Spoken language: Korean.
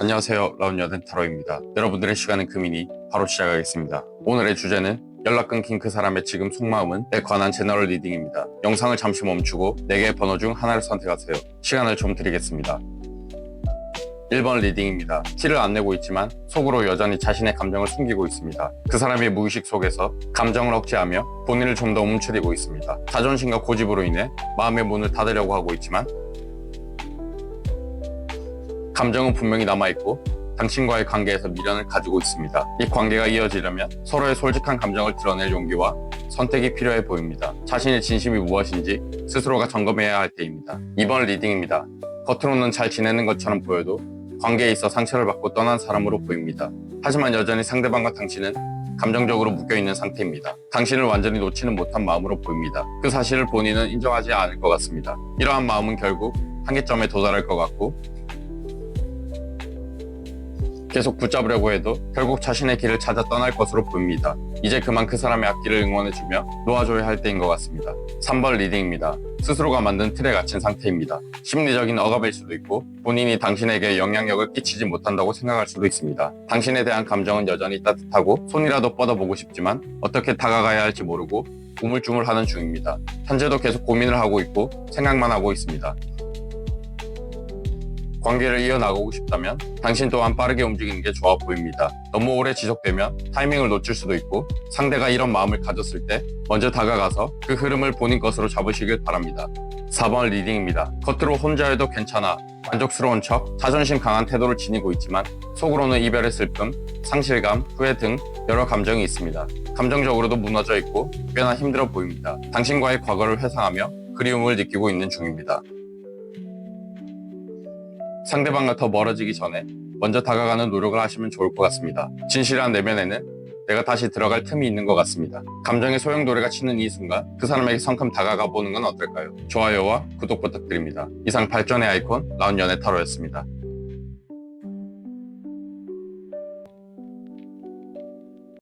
안녕하세요. 라운 여든 타로입니다. 여러분들의 시간은 금이니 바로 시작하겠습니다. 오늘의 주제는 연락 끊긴 그 사람의 지금 속마음은 에 관한 제너럴 리딩입니다. 영상을 잠시 멈추고 4개의 번호 중 하나를 선택하세요. 시간을 좀 드리겠습니다. 1번 리딩입니다. 티를 안 내고 있지만 속으로 여전히 자신의 감정을 숨기고 있습니다. 그 사람의 무의식 속에서 감정을 억제하며 본인을 좀 더 움츠리고 있습니다. 자존심과 고집으로 인해 마음의 문을 닫으려고 하고 있지만 감정은 분명히 남아있고 당신과의 관계에서 미련을 가지고 있습니다. 이 관계가 이어지려면 서로의 솔직한 감정을 드러낼 용기와 선택이 필요해 보입니다. 자신의 진심이 무엇인지 스스로가 점검해야 할 때입니다. 2번 리딩입니다. 겉으로는 잘 지내는 것처럼 보여도 관계에 있어 상처를 받고 떠난 사람으로 보입니다. 하지만 여전히 상대방과 당신은 감정적으로 묶여있는 상태입니다. 당신을 완전히 놓지는 못한 마음으로 보입니다. 그 사실을 본인은 인정하지 않을 것 같습니다. 이러한 마음은 결국 한계점에 도달할 것 같고 계속 붙잡으려고 해도 결국 자신의 길을 찾아 떠날 것으로 보입니다. 이제 그만 그 사람의 앞길을 응원해주며 놓아줘야 할 때인 것 같습니다. 3번 리딩입니다. 스스로가 만든 틀에 갇힌 상태입니다. 심리적인 억압일 수도 있고 본인이 당신에게 영향력을 끼치지 못한다고 생각할 수도 있습니다. 당신에 대한 감정은 여전히 따뜻하고 손이라도 뻗어보고 싶지만 어떻게 다가가야 할지 모르고 우물쭈물하는 중입니다. 현재도 계속 고민을 하고 있고 생각만 하고 있습니다. 관계를 이어나가고 싶다면 당신 또한 빠르게 움직이는 게 좋아 보입니다. 너무 오래 지속되면 타이밍을 놓칠 수도 있고 상대가 이런 마음을 가졌을 때 먼저 다가가서 그 흐름을 본인 것으로 잡으시길 바랍니다. 4번 리딩입니다. 겉으로 혼자여도 괜찮아 만족스러운 척 자존심 강한 태도를 지니고 있지만 속으로는 이별의 슬픔, 상실감, 후회 등 여러 감정이 있습니다. 감정적으로도 무너져 있고 꽤나 힘들어 보입니다. 당신과의 과거를 회상하며 그리움을 느끼고 있는 중입니다. 상대방과 더 멀어지기 전에 먼저 다가가는 노력을 하시면 좋을 것 같습니다. 진실한 내면에는 내가 다시 들어갈 틈이 있는 것 같습니다. 감정의 소용돌이가 치는 이 순간 그 사람에게 성큼 다가가 보는 건 어떨까요? 좋아요와 구독 부탁드립니다. 이상 발전의 아이콘 라운 연애 타로였습니다.